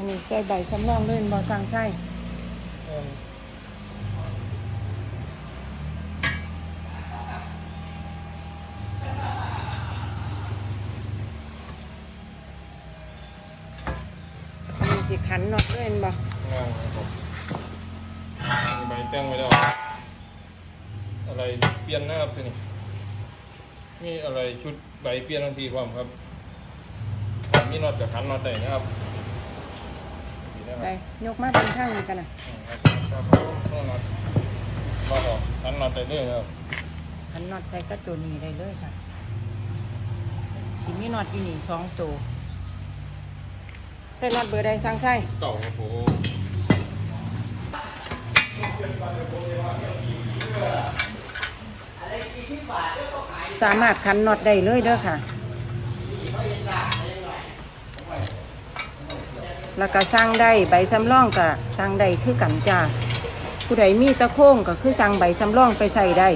อันนี้ใส่ใบสำรองเล่นบอสั่งใส่เอออันนี้สิขันน็อตเล่นบองานครับผมมีใบแต้งไว้แล้วอะไรเปลี่ยนนะครับทีนี้มีอะไรชุดใบเปลี่ยนทั้งสี่ความครับมีน็อตกับขันน็อตได้นะครับ ดีนะครับใส่ยกมาเป็นข้างนี้กันนะครับต้องน็อตรอออกขันน็อตได้เลยครับขันน็อตใส่กระตัวนี้ได้เลยค่ะสิมีน็อตอยู่นี่สองตัวใส่น็อตเบอร์ใดสั่งใส่เก่าครับผมสามารถขันน็อตได้เลยเด้อค่ะ แล้วก็สั่งได้ใบสำรองก็สั่งได้คือกันจ้าผู้ใดมีตะโค้งก็คือสั่งใบสำรองไปใส่ได้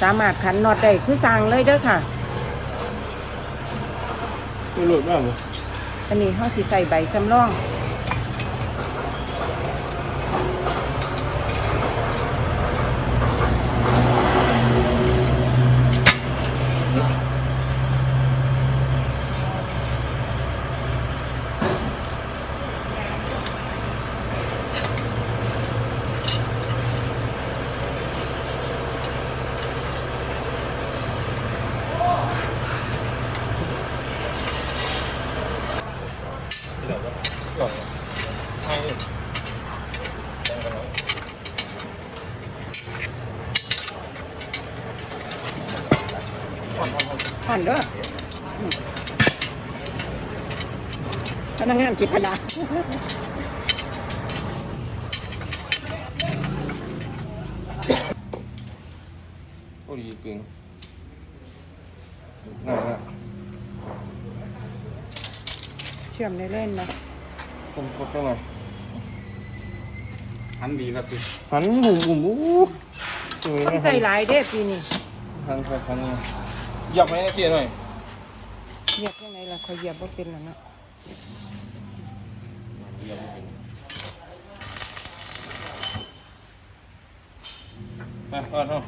สามารถขันน็อตได้คือสั่งเลยเด้อค่ะไม่หลุดมากเลยอันนี้เขาสิใส่ใบสำรอง ที่ไหนวะก่อนให้แจ้งกันแล้ว ผ่อนเด้ออืมพนักงานกิจพนาโอ้ดีเก่งง่ายนะเชื่อมได้เล่นนะผมกดเข้ามาทันดีครับพี่หันหุ่มหุ่มอู้สวยต้องนะใส่หลายเด้อปีนี้หันหัน หันเนี่ยหยับไหมเกียร์หน่อยเหยียบยังไงล่ะคอยเหยียบว่าเป็นแล้วเนาะไปก่อนเนาะ